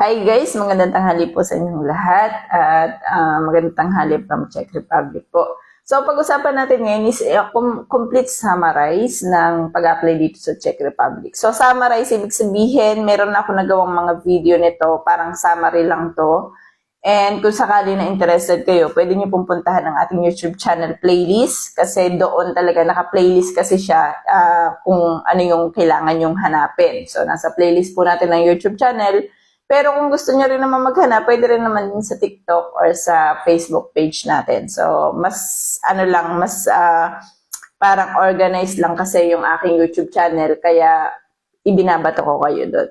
Hi guys, magandang tanghali po sa inyong lahat at ah, magandang tanghali from Czech Republic po. So pag-usapan natin ngayon is com- complete summarize ng pag-apply dito sa Czech Republic. So summarize, ibig sabihin, meron ako nagawang mga video nito, parang summary lang to. And kung sakali na interested kayo, pwede niyo pong puntahan ang ating YouTube channel playlist kasi doon talaga naka-playlist kasi siya ah, kung ano yung kailangan yung hanapin. So nasa playlist po natin ng YouTube channel. Pero kung gusto niyo rin naman maghanap, pwede rin naman sa TikTok or sa Facebook page natin. So mas ano lang, mas ah, parang organized lang kasi yung aking YouTube channel kaya ibinabato ko kayo doon.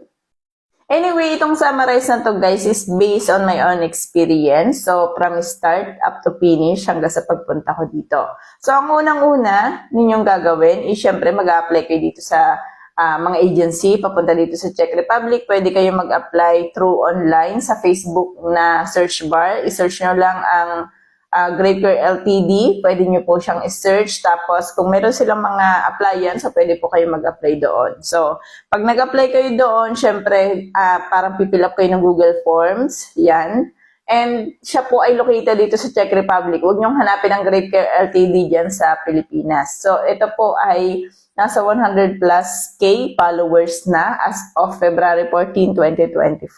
Anyway, itong summarize na to guys is based on my own experience. So, from start up to finish hanggang sa pagpunta ko dito. So, ang unang-una ninyong gagawin is syempre mag-apply kayo dito sa ah, mga agency papunta dito sa Czech Republic. Pwede kayo mag-apply through online sa Facebook na search bar. I-search nyo lang ang uh, Greater LTD, pwede nyo po siyang i-search. Tapos, kung meron silang mga applyan, so pwede po kayo mag-apply doon. So, pag nag-apply kayo doon, syempre, ah, parang pipil up kayo ng Google Forms. Yan. And siya po ay located dito sa Czech Republic. Huwag niyong hanapin ang Great Care LTD dyan sa Pilipinas. So, ito po ay nasa 100 plus K followers na as of February 14, 2025.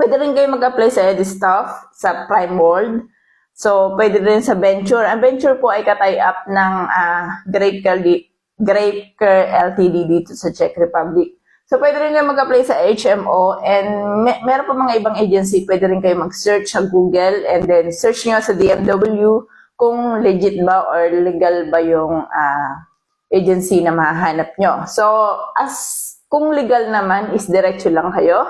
Pwede rin kayo mag-apply sa EduStuff, sa Prime World. So, pwede rin sa Venture. Ang Venture po ay katay up ng ah, Grape Care Grape Care LTD dito sa Czech Republic. So, pwede rin kayo mag-apply sa HMO and me- meron pa mga ibang agency. Pwede rin kayo mag-search sa Google and then search nyo sa DMW kung legit ba or legal ba yung ah, agency na mahanap nyo. So, as kung legal naman is diretso lang kayo.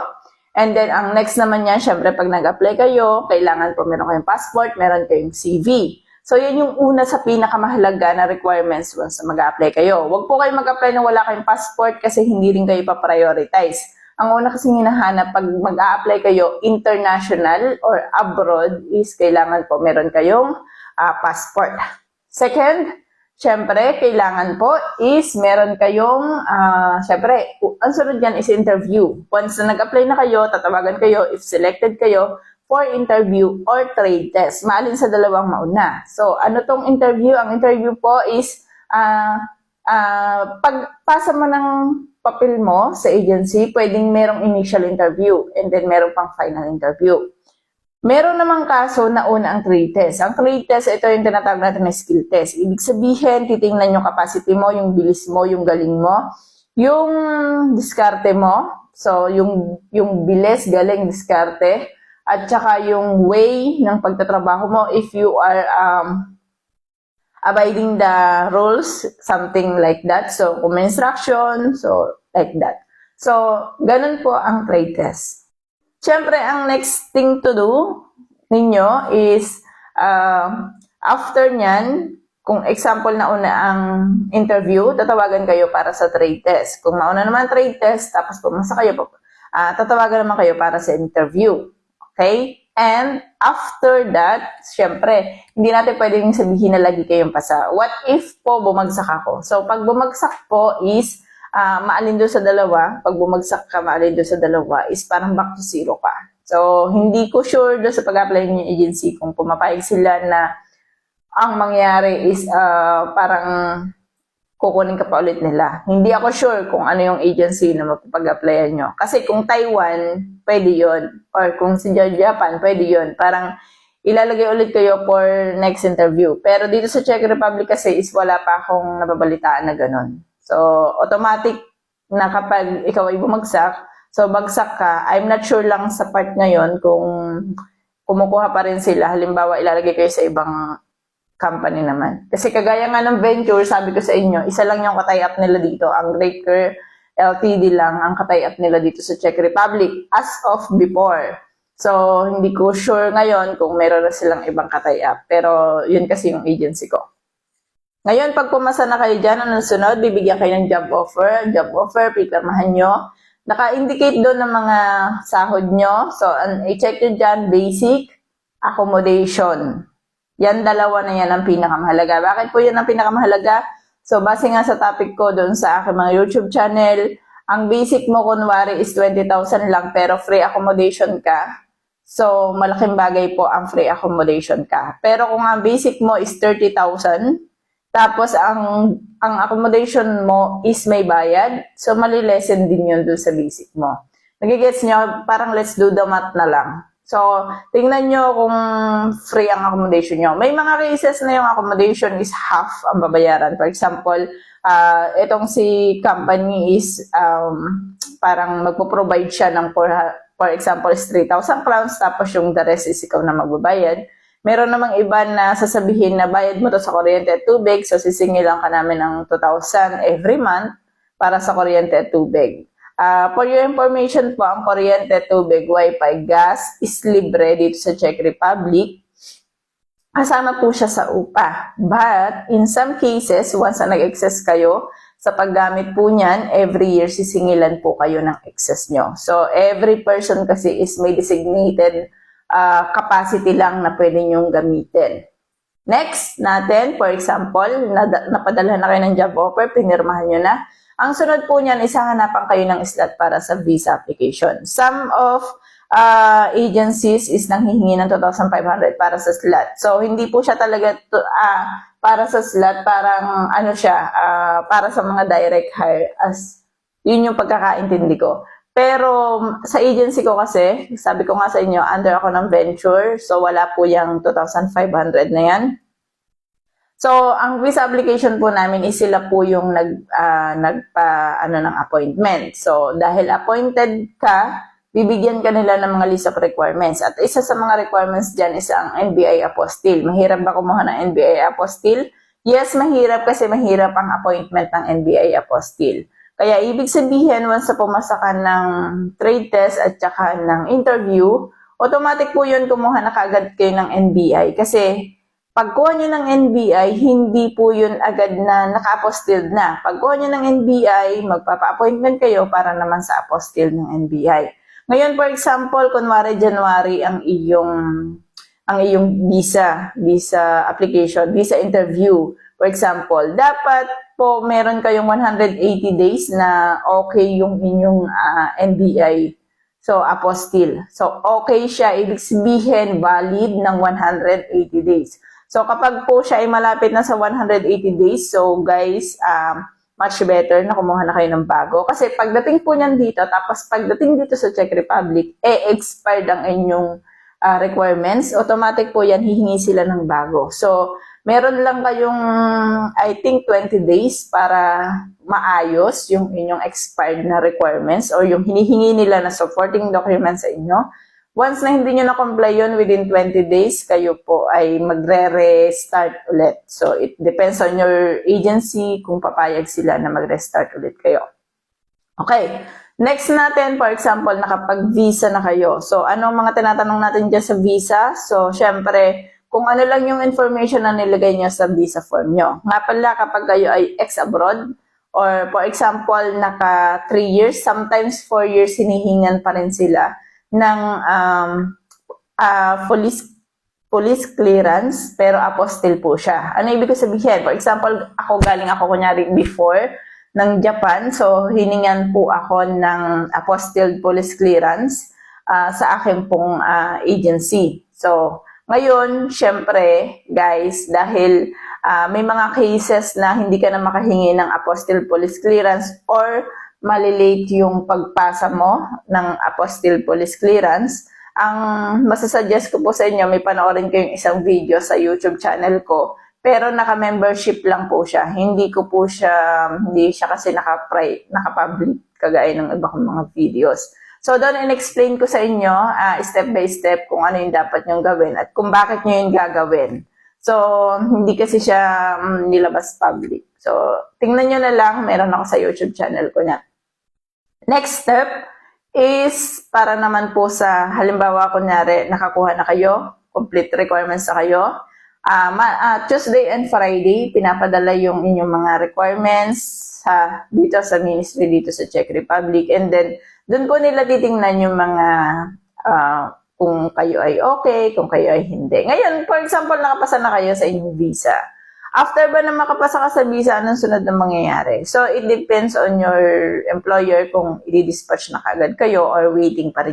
And then, ang next naman yan, syempre, pag nag-apply kayo, kailangan po meron kayong passport, meron kayong CV. So, yan yung una sa pinakamahalaga na requirements once mag-apply kayo. Huwag po kayo mag-apply na wala kayong passport kasi hindi rin kayo pa-prioritize. Ang una kasi hinahanap pag mag-apply kayo international or abroad is kailangan po meron kayong ah, passport. Second, syempre, kailangan po is meron kayong, ah, syempre, ang sunod yan is interview. Once na nag-apply na kayo, tatawagan kayo, if selected kayo, for interview or trade test. Maalin sa dalawang mauna. So, ano tong interview? Ang interview po is, ah, ah, pagpasa mo ng papel mo sa agency, pwedeng merong initial interview and then meron pang final interview. Meron namang kaso na una ang trade test. Ang trade test, ito yung tinatawag natin na skill test. Ibig sabihin, titingnan yung capacity mo, yung bilis mo, yung galing mo, yung diskarte mo. So, yung, yung bilis, galing, diskarte. At saka yung way ng pagtatrabaho mo if you are um, abiding the rules, something like that. So, kung may instruction, so like that. So, ganun po ang trade test. Siyempre, ang next thing to do ninyo is, uh, after nyan, kung example na una ang interview, tatawagan kayo para sa trade test. Kung mauna naman trade test, tapos pumasa kayo, uh, tatawagan naman kayo para sa interview. Okay? And after that, syempre, hindi natin pwedeng sabihin na lagi kayong pasa. What if po bumagsak ako? So, pag bumagsak po is, ah maalin doon sa dalawa, pag bumagsak ka, maalin doon sa dalawa, is parang back to zero ka. So, hindi ko sure doon sa pag-apply ng agency kung pumapayag sila na ang mangyari is ah, parang kukunin ka pa ulit nila. Hindi ako sure kung ano yung agency na mapapag-applyan nyo. Kasi kung Taiwan, pwede yon Or kung si Japan, pwede yon Parang ilalagay ulit kayo for next interview. Pero dito sa Czech Republic kasi is wala pa akong nababalitaan na ganun. So, automatic na kapag ikaw ay bumagsak, so bagsak ka, I'm not sure lang sa part ngayon kung kumukuha pa rin sila. Halimbawa, ilalagay kayo sa ibang company naman. Kasi kagaya nga ng venture, sabi ko sa inyo, isa lang yung katay-up nila dito. Ang Breaker LTD lang ang katay-up nila dito sa Czech Republic as of before. So, hindi ko sure ngayon kung meron na silang ibang katay-up. Pero, yun kasi yung agency ko. Ngayon, pag pumasa na kayo dyan, ano sunod, bibigyan kayo ng job offer. Job offer, pipirmahan nyo. Naka-indicate doon ng mga sahod nyo. So, i-check nyo dyan, basic, accommodation. Yan, dalawa na yan ang pinakamahalaga. Bakit po yan ang pinakamahalaga? So, base nga sa topic ko doon sa aking mga YouTube channel, ang basic mo kunwari is 20,000 lang pero free accommodation ka, so malaking bagay po ang free accommodation ka. Pero kung ang basic mo is 30,000, tapos ang ang accommodation mo is may bayad, so malilesen din yun dun sa basic mo. Nagigets nyo? Parang let's do the math na lang. So, tingnan nyo kung free ang accommodation nyo. May mga cases na yung accommodation is half ang babayaran. For example, ah itong si company is um, parang magpo-provide siya ng for, for example is 3,000 crowns tapos yung the rest is ikaw na magbabayad. Meron namang iba na sasabihin na bayad mo to sa kuryente at tubig, so sisingilan ka namin ng 2,000 every month para sa kuryente at tubig. Ah, for your information po, ang kuryente, tubig, wifi, gas is libre dito sa Czech Republic. Kasama po siya sa upa. But, in some cases, once na nag-excess kayo, sa paggamit po niyan, every year sisingilan po kayo ng excess nyo. So, every person kasi is may designated ah, capacity lang na pwede nyong gamitin. Next natin, for example, napadala na kayo ng job offer, pinirmahan nyo na. Ang sunod po niyan, isahanapan kayo ng slot para sa visa application. Some of uh, agencies is nanghihingi ng 2,500 para sa slot. So, hindi po siya talaga to- ah, para sa slot, parang ano siya, ah, para sa mga direct hire as yun yung pagkakaintindi ko. Pero sa agency ko kasi, sabi ko nga sa inyo, under ako ng venture, so wala po yung 2,500 na yan. So, ang visa application po namin is sila po yung nag, ah, nagpa, ano, ng appointment. So, dahil appointed ka, bibigyan ka nila ng mga list of requirements. At isa sa mga requirements dyan is ang NBI apostille. Mahirap ba kumuha ng NBI apostille? Yes, mahirap kasi mahirap ang appointment ng NBI apostille. Kaya ibig sabihin, once na pumasa ka ng trade test at saka ng interview, automatic po yun kumuha na kagad kayo ng NBI. Kasi pagkuha nyo ng NBI, hindi po yun agad na naka-apostilled na. Pagkuha nyo ng NBI, magpapa-appointment kayo para naman sa apostille ng NBI. Ngayon, for example, kunwari January ang iyong ang iyong visa, visa application, visa interview. For example, dapat po meron kayong 180 days na okay yung inyong ah, NBI. So, apostille. So, okay siya. Ibig sabihin, valid ng 180 days. So, kapag po siya ay malapit na sa 180 days, so guys, um, much better na kumuha na kayo ng bago. Kasi pagdating po niyan dito, tapos pagdating dito sa Czech Republic, eh, expired ang inyong ah, requirements, automatic po yan, hihingi sila ng bago. So, meron lang kayong, I think, 20 days para maayos yung inyong expired na requirements or yung hinihingi nila na supporting documents sa inyo. Once na hindi nyo na-comply yun within 20 days, kayo po ay magre-restart ulit. So, it depends on your agency kung papayag sila na mag-restart ulit kayo. Okay. Next natin, for example, nakapag-visa na kayo. So, ano ang mga tinatanong natin dyan sa visa? So, syempre, kung ano lang yung information na nilagay nyo sa visa form nyo. Nga pala, kapag kayo ay ex-abroad, or for example, naka 3 years, sometimes 4 years, hinihingan pa rin sila ng um, ah, police police clearance, pero apostille po siya. Ano ibig ko sabihin? For example, ako galing ako kunyari before ng Japan, so hiningan po ako ng apostille police clearance ah, sa akin pong ah, agency. So, ngayon, syempre, guys, dahil ah, may mga cases na hindi ka na makahingi ng apostille police clearance or malilate yung pagpasa mo ng apostille police clearance, ang masasuggest ko po sa inyo, may panoorin ko yung isang video sa YouTube channel ko, pero naka-membership lang po siya. Hindi ko po siya, hindi siya kasi naka-public, kagaya ng iba kong mga videos. So, doon in-explain ko sa inyo, ah, step by step, kung ano yung dapat nyong gawin at kung bakit nyo yung gagawin. So, hindi kasi siya mm, nilabas public. So, tingnan nyo na lang, meron ako sa YouTube channel ko na. Next step is para naman po sa halimbawa kunyari nakakuha na kayo, complete requirements na kayo. Ma- ah, Tuesday and Friday pinapadala yung inyong mga requirements sa dito sa ministry dito sa Czech Republic and then doon po nila titingnan yung mga ah, kung kayo ay okay, kung kayo ay hindi. Ngayon, for example, nakapasa na kayo sa inyong visa. After ba na makapasa ka sa visa, anong sunod na mangyayari? So, it depends on your employer kung i-dispatch na kagad kayo or waiting pa rin